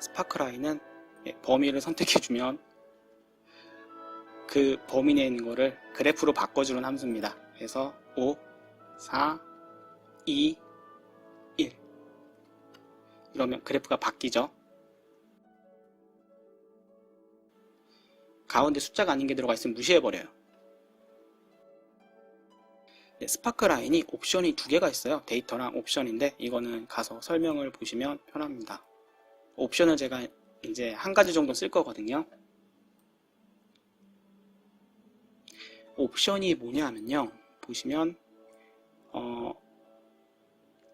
스파크라인은 예, 범위를 선택해주면 그 범위 내에 있는 거를 그래프로 바꿔주는 함수입니다. 그래서 5, 4, 2, 1 이러면 그래프가 바뀌죠. 가운데 숫자가 아닌 게 들어가 있으면 무시해버려요. 네, 스파크 라인이 옵션이 두 개가 있어요. 데이터랑 옵션인데 이거는 가서 설명을 보시면 편합니다. 옵션을 제가 이제 한 가지 정도 쓸 거거든요. 옵션이 뭐냐면요. 보시면 어,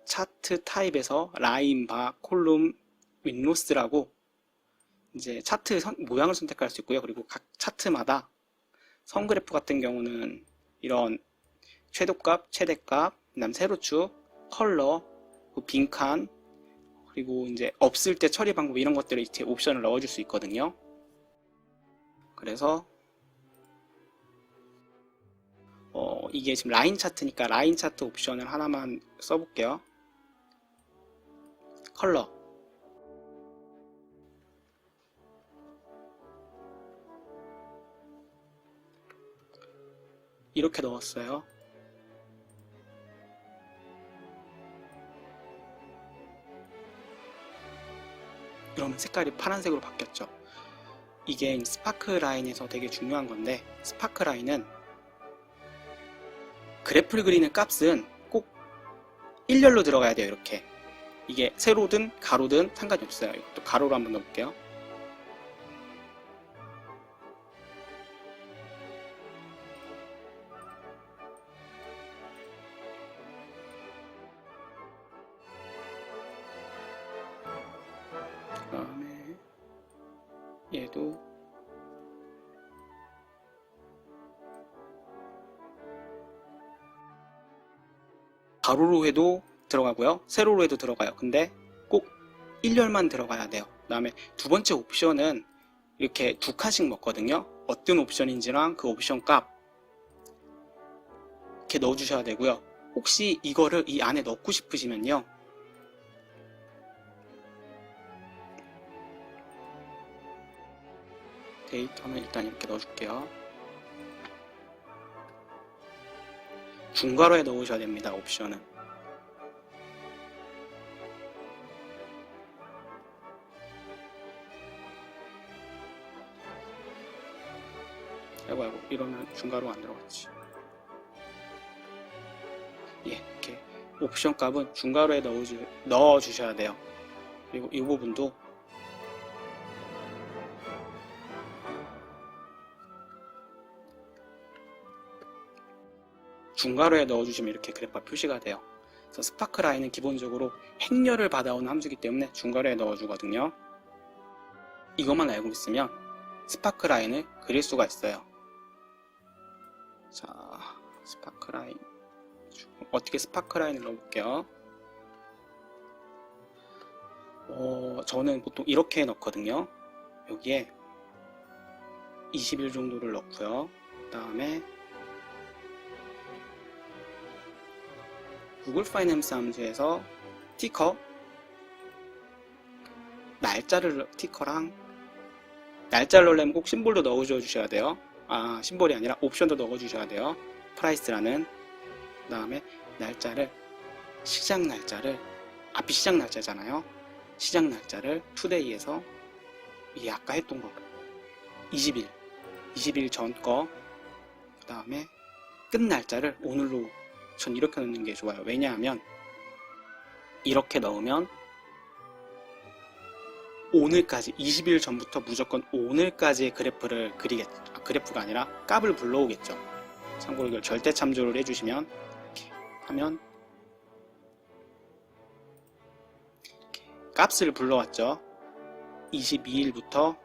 차트 타입에서 라인, 바, 콜룸, 윈로스라고 이제 차트 선- 모양을 선택할 수 있고요. 그리고 각 차트마다 선그래프 같은 경우는 이런 최도값, 최대값, 그다음 세로축, 컬러, 그 빈칸, 그리고 이제 없을 때 처리 방법 이런 것들을 이제 옵션을 넣어줄 수 있거든요. 그래서 어, 이게 지금 라인 차트니까 라인 차트 옵션을 하나만 써볼게요. 컬러 이렇게 넣었어요. 그러면 색깔이 파란색으로 바뀌었죠. 이게 스파크 라인에서 되게 중요한 건데 스파크 라인은 그래프를 그리는 값은 꼭 일렬로 들어가야 돼요. 이렇게 이게 세로든 가로든 상관이 없어요. 이것도 가로로 한번 넣어볼게요. 얘도 가로로 해도 들어가고요. 세로로 해도 들어가요. 근데 꼭 1열만 들어가야 돼요. 그 다음에 두 번째 옵션은 이렇게 두 칸씩 먹거든요. 어떤 옵션인지랑 그 옵션 값 이렇게 넣어주셔야 되고요. 혹시 이거를 이 안에 넣고 싶으시면요. 데이터는 일단 이렇게 넣어줄게요. 중괄호에 넣으셔야 됩니다. 옵션은. 아이고 이러면 중괄호가 안 들어갔지. 예, 이렇게 옵션 값은 중괄호에 넣어주, 넣어주셔야 돼요. 그리고 이 부분도 중괄호에 넣어주시면 이렇게 그래프가 표시가 돼요. 그래서 스파크 라인은 기본적으로 행렬을 받아오는 함수이기 때문에 중괄호에 넣어주거든요. 이것만 알고 있으면 스파크 라인을 그릴 수가 있어요. 자, 스파크 라인. 어떻게 스파크 라인을 넣어볼게요. 어, 저는 보통 이렇게 넣거든요. 여기에 20일 정도를 넣고요. 그 다음에 구글 파이낸스 함수에서 티커 날짜를 넣- 티커랑 날짜를 넣으려면 꼭 심볼도 넣어줘 주셔야 돼요. 아 심볼이 아니라 옵션도 넣어 주셔야 돼요. 프라이스라는 그 다음에 날짜를 시작 날짜를 앞이 시작 날짜잖아요. 시작 날짜를 투데이에서 이게 아까 했던 거 20일 20일 전 거 그 다음에 끝 날짜를 오늘로 전 이렇게 넣는 게 좋아요. 왜냐하면 이렇게 넣으면 오늘까지 20일 전부터 무조건 오늘까지의 그래프를 그리겠 아, 그래프가 아니라 값을 불러오겠죠. 참고로 이걸 절대 참조를 해주시면 이렇게 하면 이렇게 값을 불러왔죠. 22일부터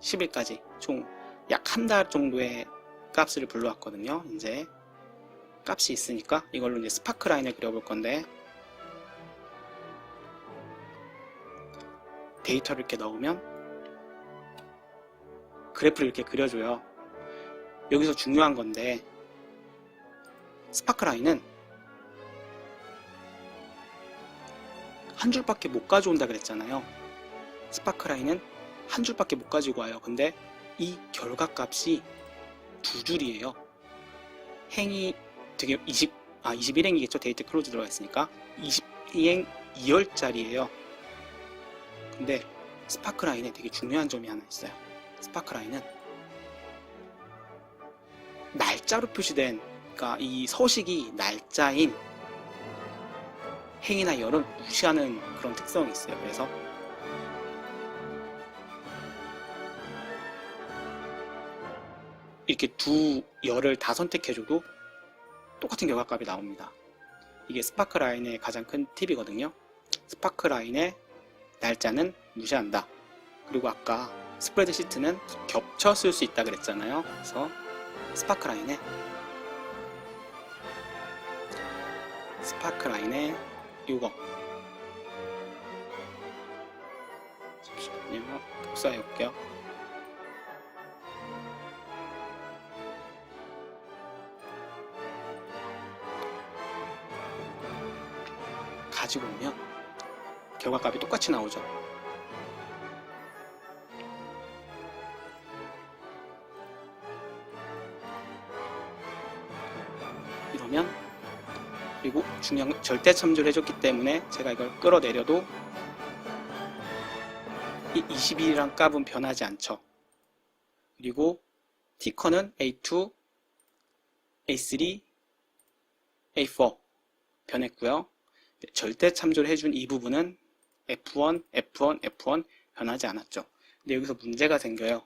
10일까지 총 약 한 달 정도의 값을 불러왔거든요. 이제 값이 있으니까 이걸로 이제 스파크 라인을 그려볼 건데 데이터를 이렇게 넣으면 그래프를 이렇게 그려줘요. 여기서 중요한 건데 스파크 라인은 한 줄밖에 못 가져온다 그랬잖아요. 스파크 라인은 한 줄밖에 못 가지고 와요. 근데 이 결과값이 두 줄이에요. 행이 되게 20, 아, 21행이겠죠. 데이트 클로즈 들어가 있으니까. 20행 2열짜리예요. 근데 스파크 라인에 되게 중요한 점이 하나 있어요. 스파크 라인은 날짜로 표시된, 그러니까 이 서식이 날짜인 행이나 열은 무시하는 그런 특성이 있어요. 그래서 이렇게 두 열을 다 선택해줘도 똑같은 결과값이 나옵니다. 이게 스파크 라인의 가장 큰 팁이거든요. 스파크 라인의 날짜는 무시한다. 그리고 아까 스프레드 시트는 겹쳐 쓸 수 있다 그랬잖아요. 그래서 스파크 라인에 스파크 라인에 이거 잠시만요. 복사해 볼게요. 가지고 오면 결과값이 똑같이 나오죠. 이러면 그리고 건 절대 참조를 해줬기 때문에 제가 이걸 끌어내려도 이 21이란 값은 변하지 않죠. 그리고 티커는 A2, A3, A4 변했고요. 절대 참조를 해준 이 부분은 F1, F1, F1 변하지 않았죠. 근데 여기서 문제가 생겨요.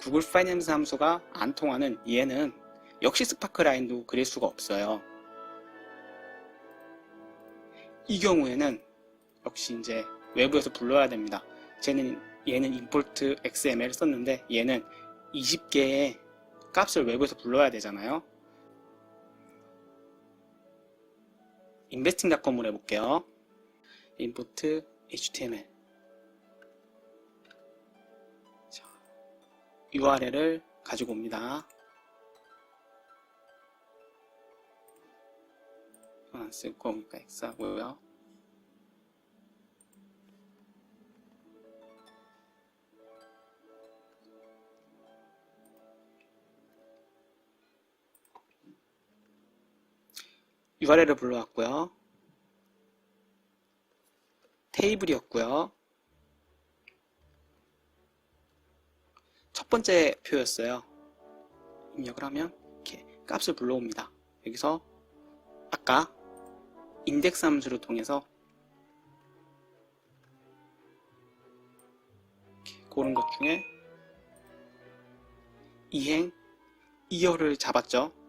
구글 파이낸스 함수가 안 통하는 얘는 역시 스파크 라인도 그릴 수가 없어요. 이 경우에는 역시 이제 외부에서 불러야 됩니다. 쟤는 얘는 import xml 썼는데 얘는 20개의 값을 외부에서 불러야 되잖아요. investing.com으로 해볼게요. import html 자, URL을 가지고 옵니다. 안 쓸 거니까 X 하고요. URL을 불러왔고요. 테이블이었고요. 첫 번째 표였어요. 입력을 하면 이렇게 값을 불러옵니다. 여기서 아까 인덱스 함수를 통해서 고른 것 중에 이행 2열을 잡았죠.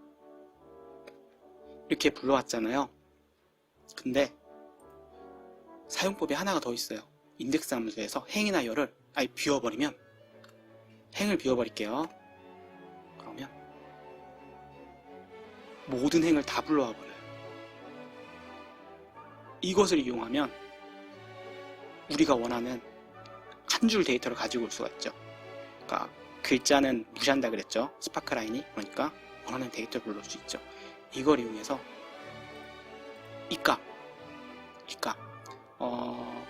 이렇게 불러왔잖아요. 근데 사용법이 하나가 더 있어요. 인덱스 함수에서 행이나 열을 아예 비워버리면 행을 비워버릴게요. 그러면 모든 행을 다 불러와 버려요. 이것을 이용하면 우리가 원하는 한 줄 데이터를 가지고 올 수가 있죠. 그러니까 글자는 무시한다 그랬죠. 스파크 라인이 그러니까 원하는 데이터를 불러올 수 있죠. 이걸 이용해서 이 값, 이 값, 어,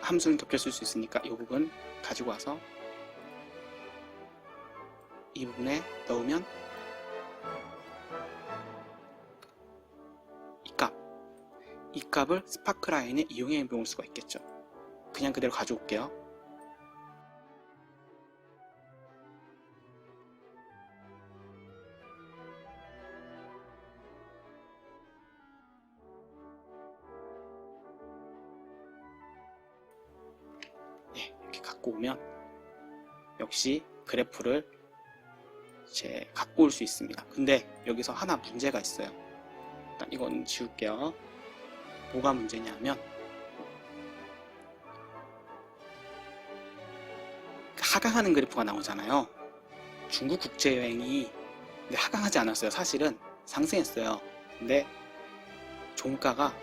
함수는 겹쳐 쓸 수 있으니까 이 부분 가지고 와서 이 부분에 넣으면 이 값, 이 값을 스파크 라인에 이용해 볼 수가 있겠죠. 그냥 그대로 가져올게요. 갖고 오면 역시 그래프를 이제 갖고 올 수 있습니다. 근데 여기서 하나 문제가 있어요. 일단 이건 지울게요. 뭐가 문제냐면 하강하는 그래프가 나오잖아요. 중국 국제여행이 하강하지 않았어요. 사실은 상승했어요. 근데 종가가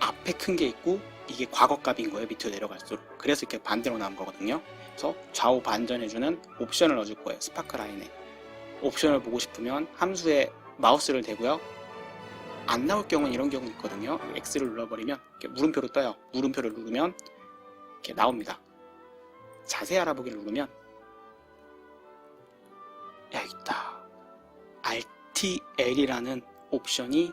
앞에 큰 게 있고 이게 과거값인 거예요. 밑으로 내려갈수록. 그래서 이렇게 반대로 나온 거거든요. 그래서 좌우 반전해주는 옵션을 넣어줄 거예요. 스파크 라인에. 옵션을 보고 싶으면 함수에 마우스를 대고요. 안 나올 경우는 이런 경우 있거든요. X를 눌러버리면 이렇게 물음표로 떠요. 물음표를 누르면 이렇게 나옵니다. 자세히 알아보기를 누르면 야 있다. RTL이라는 옵션이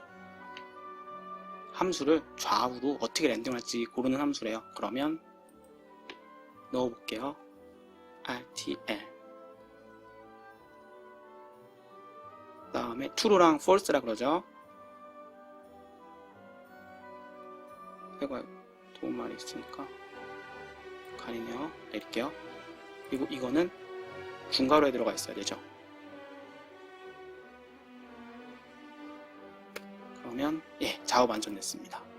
함수를 좌우로 어떻게 랜딩할지 고르는 함수래요. 그러면 넣어볼게요. RTL 다음에 true랑 false라 그러죠. 해봐요. 도움말이 있으니까 가리네요. 내릴게요. 그리고 이거는 중괄호에 들어가 있어야 되죠. 그러면 예 좌우 반전됐습니다.